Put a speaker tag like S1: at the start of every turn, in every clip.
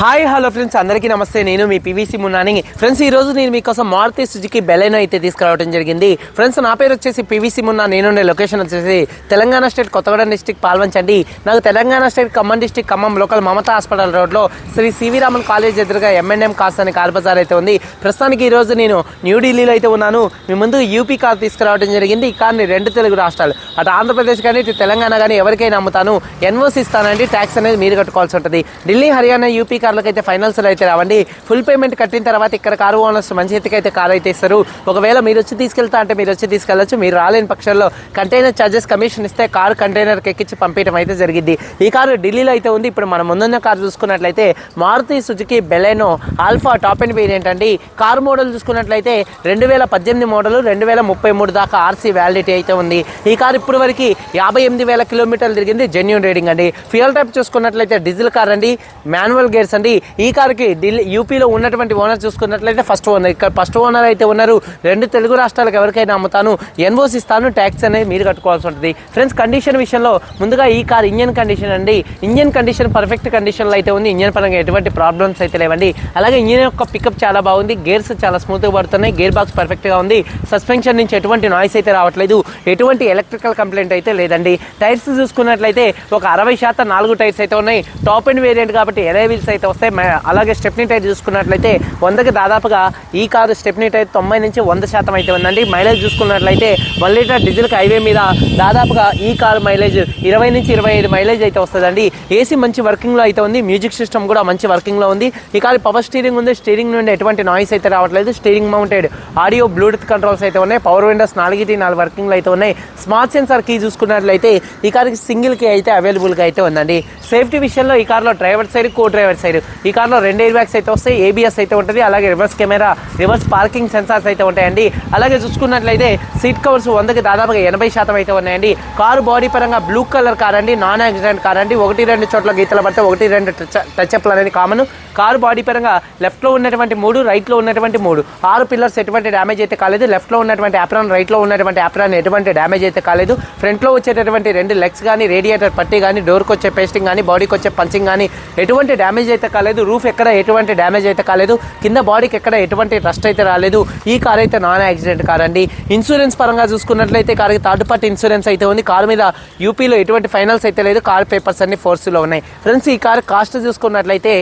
S1: Hi hello friends అందరికీ నమస్తే. నేను మీ పీవీసీ మున్నాని. ఫ్రెండ్స్ ఈ రోజు నేను మీకోసం మారుతి సుజుకి బెలైనో అయితే తీసుకురావడం జరిగింది. ఫ్రెండ్స్ నా పేరు వచ్చేసి పీవీసీ మున్నా. నేనుండే లొకేషన్ వచ్చేసి తెలంగాణ స్టేట్ కొత్తగూడెం డిస్టిక్ పాల్వంచండి. నాకు Telangana state Khammam district Khammam local Mamata hospital రోడ్లో శ్రీ సివి రామన్ కాలేజ్ ఎదురుగా M&M ఎంఎన్ఎం కాస్ అని కార్ బజార్ అయితే ఉంది. ప్రస్తుతానికి ఈరోజు నేను న్యూఢిల్లీలో అయితే ఉన్నాను. మీ ముందు యూపీ కార్ తీసుకురావడం జరిగింది. ఈ కార్ని రెండు తెలుగు రాష్ట్రాలు అటు ఆంధ్రప్రదేశ్ కానీ ఇటు తెలంగాణ కానీ ఎవరికైనా అమ్ముతాను. ఎన్ఓసి ఇస్తానండి ట్యాక్స్ అనేది మీరు కట్టుకోవాల్సి ఉంటుంది. ఢిల్లీ హర్యానా యూపీ కార్ కార్లకు అయితే ఫైనల్స్ అయితే రావండి. ఫుల్ పేమెంట్ కట్టిన తర్వాత ఇక్కడ కారు ఓనర్స్ మంచి ఎత్తుకు అయితే కార్ అయితే ఇస్తారు. ఒకవేళ మీరు వచ్చి తీసుకెళ్తా అంటే మీరు వచ్చి తీసుకెళ్ళచ్చు. మీరు రాలేని పక్షంలో కంటైనర్ ఛార్జెస్ కమిషన్ ఇస్తే కారు కంటైనర్కి ఎక్కించి పంపించడం అయితే జరిగింది. ఈ కారు ఢిల్లీలో అయితే ఉంది. ఇప్పుడు మనం ముందున్న కారు చూసుకున్నట్లయితే Maruti Suzuki Baleno alpha top end variant అండి. కారు మోడల్ చూసుకున్నట్లయితే రెండు వేల పద్దెనిమిది మోడల్ రెండు వేల ముప్పై మూడు దాకా ఆర్సీ వ్యాలిడిటీ అయితే ఉంది. ఈ కారు ఇప్పుడు వరకు యాభై ఎనిమిది వేల కిలోమీటర్లు తిరిగింది. జెన్యున్ రేడింగ్ అండి. ఫ్యూయల్ టైప్ చూసుకున్నట్లయితే డీజిల్ కార్ అండి. మాన్యువల్ గేర్స్ అండి ఈ కార్కి ఢిల్లీ యూపీలో ఉన్నటువంటి ఓనర్ చూసుకున్నట్లయితే ఫస్ట్ ఓనర్ ఇక్కడ ఫస్ట్ ఓనర్ అయితే ఉన్నారు. రెండు తెలుగు రాష్ట్రాలకు ఎవరికైనా అమ్ముతాను. ఎన్ఓసి ఇస్తాను. ట్యాక్స్ అనేది మీరు కట్టుకోవాల్సి ఉంటుంది. ఫ్రెండ్స్ కండిషన్ విషయంలో ముందుగా ఈ కార్ ఇంజన్ కండిషన్ అండి. ఇంజన్ కండిషన్ పర్ఫెక్ట్ కండిషన్లో అయితే ఉంది. ఇంజన్ పరంగా ఎటువంటి ప్రాబ్లమ్స్ అయితే లేవండి. అలాగే ఇంజన్ యొక్క పికప్ చాలా బాగుంది. గేర్స్ చాలా స్మూత్గా పడుతున్నాయి. గేర్ బాక్స్ పర్ఫెక్ట్గా ఉంది. సస్పెన్షన్ నుంచి ఎటువంటి నాయిస్ అయితే రావట్లేదు. ఎటువంటి ఎలక్ట్రికల్ కంప్లైంట్ అయితే లేదండి. టైర్స్ చూసుకున్నట్లయితే ఒక అరవై శాతం నాలుగు టైర్స్ అయితే ఉన్నాయి. టాప్ అండ్ వేరియంట్ కాబట్టి ఎలై వీల్స్ అయితే వస్తే అలాగే స్టెప్నీ టైర్ చూసుకున్నట్లయితే వందకి దాదాపుగా ఈ కారు స్టెప్నీ టైర్ తొంభై నుంచి వంద శాతం అయితే ఉందండి. మైలేజ్ చూసుకున్నట్లయితే వన్ లీటర్ డీజిల్కి హైవే మీద దాదాపుగా ఈ కారు మైలేజ్ ఇరవై నుంచి ఇరవై ఐదు మైలేజ్ అయితే వస్తుందండి. ఏసీ మంచి వర్కింగ్లో అయితే ఉంది. మ్యూజిక్ సిస్టమ్ కూడా మంచి వర్కింగ్లో ఉంది. ఈ కారు పవర్ స్టీరింగ్ ఉంది. స్టీరింగ్ నుండి ఎటువంటి నాయిస్ అయితే రావట్లేదు. Steering mounted audio Bluetooth controls అయితే ఉన్నాయి. పవర్ విండోస్ నాలుగిటి నాలుగు వర్కింగ్లు అయితే ఉన్నాయి. స్మార్ట్ సెన్సార్ కీ చూసుకున్నట్లయితే ఈ కార్కి సింగిల్ కీ అయితే అవైలబుల్గా అయితే ఉందండి. సేఫ్టీ విషయంలో ఈ కార్లో driver side co driver side ఈ కార్లో రెండు ఎయిర్ బ్యాగ్స్ అయితే వస్తాయి ఏబిఎస్ అయితే ఉంటుంది అలాగే reverse camera reverse parking sensors అయితే ఉంటాయండి. అలాగే చూసుకున్నట్లయితే సీట్ కవర్స్ వందకి దాదాపుగా ఎనభై శాతం అయితే ఉన్నాయండి. కారు బాడీ పరంగా బ్లూ కలర్ కార్ అండి నాన్ యాక్సిడెంట్ కార్ అండి. ఒకటి రెండు చోట్ల గీతలు పడితే ఒకటి రెండు టచ్ అప్లు అనేది కామన్ కారు బాడీ పరంగా లెఫ్ట్లో ఉన్నటువంటి మూడు రైట్లో ఉన్నటువంటి మూడు. ఆరు పిల్లర్స్ ఎటువంటి డ్యామేజ్ అయితే కాలేదు. లెఫ్ట్లో ఉన్నటువంటి యాప్రాన్ రైట్లో ఉన్నటువంటి యాప్రాన్ ఎటువంటి డ్యామేజ్ అయితే కాలేదు. ఫ్రంట్లో వచ్చేటటువంటి రెండు లెగ్స్ కానీ రేడియేటర్ పట్టి కానీ డోర్కి వచ్చే పేస్టింగ్ కానీ బాడీకి వచ్చే పంచింగ్ కానీ ఎటువంటి డ్యామేజ్ అయితే కాలేదు రూఫ్ ఎక్కడ ఎటువంటి డ్యామేజ్ అయితే కాలేదు కింద బాడీకి ఎక్కడ ఎటువంటి రస్ట్ అయితే రాలేదు ఈ కార్ అయితే నాన్ యాక్సిడెంట్ కార్ అండి ఇన్సూరెన్స్ పరంగా చూసుకున్నట్లయితే కార్కి థర్డ్ పార్టీ ఇన్సూరెన్స్ అయితే ఉంది. కార్ మీద యూపీలో ఎటువంటి ఫైనల్స్ అయితే లేదు కార్ పేపర్స్ అన్ని ఫోర్స్లో ఉన్నాయి. ఫ్రెండ్స్ ఈ కార్ కాస్ట్ చూసుకున్నట్లయితే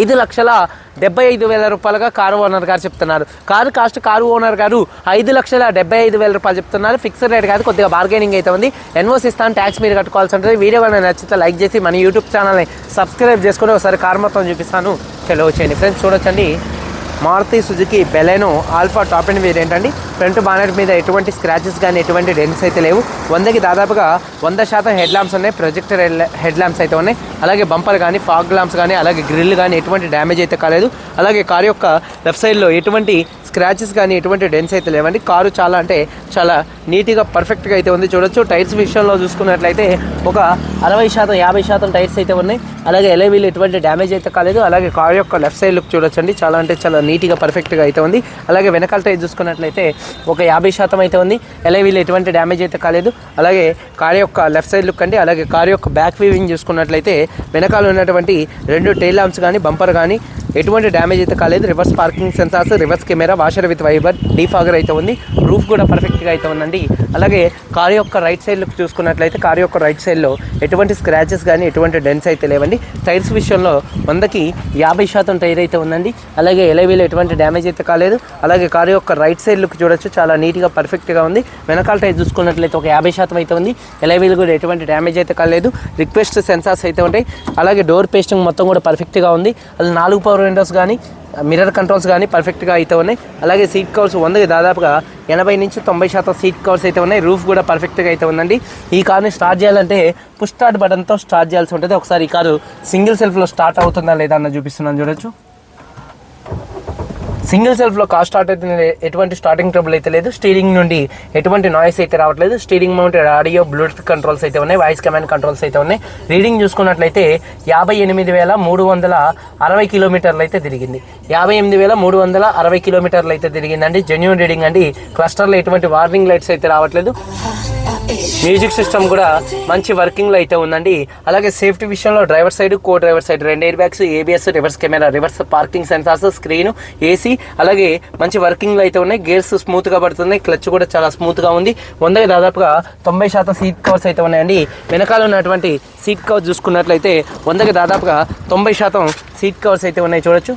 S1: ఐదు లక్షల డెబ్బై ఐదు వేల రూపాయలుగా కారు ఓనర్ గారు చెప్తున్నారు. కారు కాస్ట్ కారు ఓనర్ గారు ఐదు లక్షల డెబ్బై ఐదు వేల రూపాయలు చెప్తున్నారు. ఫిక్స్డ్ రేట్ కాదు కొద్దిగా బార్గెనింగ్ అయితే ఉంది. ఎన్ఓసి ఇస్తాను ట్యాక్స్ మీరు కట్టుకోవాల్సి ఉంటుంది. వీడియో కనుక నచ్చితే లైక్ చేసి మన యూట్యూబ్ ఛానల్ని సబ్స్క్రైబ్ చేసుకుని ఒకసారి కారు మొత్తం చూపిస్తాను. సెలవు చేయండి. ఫ్రెండ్స్ చూడొచ్చండి. Maruti Suzuki Baleno alpha top end variant అండి. ఫ్రంట్ బానెట్ మీద ఎటువంటి స్క్రాచెస్ కానీ ఎటువంటి డెన్స్ అయితే లేవు. వందకి దాదాపుగా వంద శాతం హెడ్ ల్యాంప్స్ ఉన్నాయి. ప్రొజెక్టర్ హెడ్ ల్యాంప్స్ అయితే ఉన్నాయి. అలాగే బంపర్ కానీ ఫాగ్ ల్యాంప్స్ కానీ అలాగే గ్రిల్ కానీ ఎటువంటి డ్యామేజ్ అయితే కాలేదు. అలాగే కారు యొక్క లెఫ్ట్ సైడ్లో ఎటువంటి స్క్రాచెస్ కానీ ఎటువంటి డెన్స్ అయితే లేవండి. కారు చాలా అంటే చాలా నీట్గా పర్ఫెక్ట్గా అయితే ఉంది. చూడొచ్చు. టైర్స్ విషయంలో చూసుకున్నట్లయితే ఒక అరవై శాతం యాభై శాతం టైర్స్ అయితే ఉన్నాయి. అలాగే ఎలవీలు ఎటువంటి డ్యామేజ్ అయితే కాలేదు. అలాగే కారు యొక్క లెఫ్ట్ సైడ్ లుక్ చూడొచ్చండి. చాలా అంటే చాలా నీట్గా పర్ఫెక్ట్గా అయితే ఉంది. అలాగే వెనకాల టైర్ చూసుకున్నట్లయితే ఒక యాభై శాతం అయితే ఉంది. ఎలవీలు ఎటువంటి డ్యామేజ్ అయితే కాలేదు. అలాగే కారు యొక్క లెఫ్ట్ సైడ్ లుక్ అండి అలాగే కార్ యొక్క బ్యాక్ వీవింగ్ చూసుకున్నట్లయితే వెనకాల ఉన్నటువంటి రెండు టైల్ లాంప్స్ కానీ బంపర్ కానీ ఎటువంటి డ్యామేజ్ అయితే కాలేదు. Reverse parking sensors reverse camera washer with wiper defogger అయితే ఉంది. రూఫ్ కూడా పర్ఫెక్ట్గా అయితే ఉందండి. అలాగే కారు యొక్క రైట్ సైడ్ చూసుకున్నట్లయితే కారు యొక్క రైట్ సైడ్లో ఎటువంటి స్క్రాచెస్ కానీ ఎటువంటి డెన్స్ అయితే లేవండి. టైర్స్ విషయంలో వందకి యాభై శాతం టైర్ అయితే ఉందండి. అలాగే ఎలవీలో ఎటువంటి డ్యామేజ్ అయితే కాలేదు. అలాగే కారు యొక్క రైట్ సైడ్ లుక్ చూడొచ్చు. చాలా నీట్గా పర్ఫెక్ట్గా ఉంది. వెనకాల టైర్ చూసుకున్నట్లయితే ఒక యాభై శాతం అయితే ఉంది. ఎలవీలు కూడా ఎటువంటి డ్యామేజ్ అయితే కాలేదు. రిక్వెస్ట్ సెన్సార్స్ అయితే ఉంటాయి. అలాగే డోర్ పేస్టింగ్ మొత్తం కూడా పర్ఫెక్ట్గా ఉంది. అది నాలుగు పవర్ విండోస్ కానీ మిర్రర్ కంట్రోల్స్ కానీ పర్ఫెక్ట్గా అయితే ఉన్నాయి. అలాగే సీట్ కవర్స్ వందకి దాదాపుగా ఎనభై నుంచి తొంభై శాతం సీట్ కవర్స్ అయితే ఉన్నాయి. రూఫ్ కూడా పర్ఫెక్ట్గా అయితే ఉందండి. ఈ కార్ని స్టార్ట్ చేయాలంటే పుష్ స్టార్ట్ బటన్తో స్టార్ట్ చేయాల్సి ఉంటుంది. ఒకసారి ఈ కారు సింగిల్ సెల్ఫ్లో స్టార్ట్ అవుతుందా లేదా అన్న చూపిస్తున్నాను. చూడొచ్చు. సింగిల్ సెల్ఫ్లో కార్ స్టార్ట్ అయితే ఎటువంటి స్టార్టింగ్ ట్రబుల్ అయితే లేదు. స్టీరింగ్ నుండి ఎటువంటి నాయిస్ అయితే రావట్లేదు. Steering mounted audio Bluetooth controls అయితే ఉన్నాయి. వాయిస్ కమాండ్ కంట్రోల్స్ అయితే ఉన్నాయి. రీడింగ్ చూసుకున్నట్లయితే యాభై ఎనిమిది వేల మూడు వందల అరవై కిలోమీటర్లు అయితే తిరిగింది. యాభై ఎనిమిది వేల మూడు వందల అరవై కిలోమీటర్లు అయితే తిరిగిందండి. జెన్యున్ రీడింగ్ అండి. క్లస్టర్లో ఎటువంటి వార్నింగ్ లైట్స్ అయితే రావట్లేదు. మ్యూజిక్ సిస్టమ్ కూడా మంచి వర్కింగ్లో అయితే ఉందండి. అలాగే సేఫ్టీ విషయంలో driver side co driver side రెండు air bags ABS reverse camera reverse parking sensors screen AC అలాగే మంచి వర్కింగ్లో అయితే ఉన్నాయి. గేర్స్ స్మూత్గా పడుతున్నాయి. క్లచ్ కూడా చాలా స్మూత్గా ఉంది. వందకి దాదాపుగా తొంభై శాతం సీట్ కవర్స్ అయితే ఉన్నాయండి. వెనకాల ఉన్నటువంటి సీట్ కవర్ చూసుకున్నట్లయితే వందకి దాదాపుగా తొంభై శాతం సీట్ కవర్స్ అయితే ఉన్నాయి. చూడొచ్చు.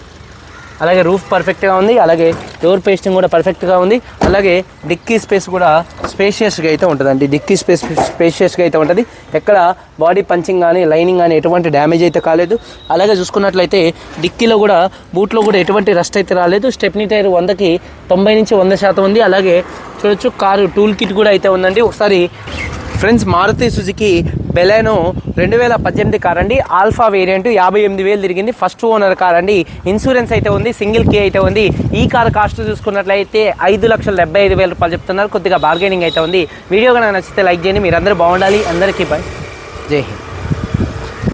S1: అలాగే రూఫ్ పర్ఫెక్ట్గా ఉంది. అలాగే డోర్ పేస్టింగ్ కూడా పర్ఫెక్ట్గా ఉంది. అలాగే డిక్కీ స్పేస్ కూడా స్పేషియస్గా అయితే ఉంటుందండి. డిక్కీ స్పేస్ స్పేషియస్గా అయితే ఉంటుంది. ఎక్కడ బాడీ పంచింగ్ కానీ లైనింగ్ కానీ ఎటువంటి డ్యామేజ్ అయితే కాలేదు. అలాగే చూసుకున్నట్లయితే డిక్కీలో కూడా బూట్లో కూడా ఎటువంటి రస్ట్ అయితే రాలేదు. స్టెప్నీ టైర్ వందకి తొంభై నుంచి వంద శాతం ఉంది. అలాగే చూడొచ్చు కారు టూల్ కిట్ కూడా అయితే ఉందండి. ఒకసారి ఫ్రెండ్స్ మారుతి సుజుకి బెలెనో రెండు వేల పద్దెనిమిది కార్ అండి ఆల్ఫా వేరియంట్ యాభై ఎనిమిది వేలు తిరిగింది. ఫస్ట్ ఓనర్ కార్ అండి ఇన్సూరెన్స్ అయితే ఉంది సింగిల్ కే అయితే ఉంది. ఈ కార్ కాస్ట్ చూసుకున్నట్లయితే ఐదు లక్షల డెబ్బై ఐదు వేల రూపాయలు చెప్తున్నారు. కొద్దిగా బార్గెనింగ్ అయితే ఉంది. వీడియో కనుక నచ్చితే లైక్ చేయండి. మీరందరూ బాగుండాలి. అందరికీ బాయ్ జై హింద్.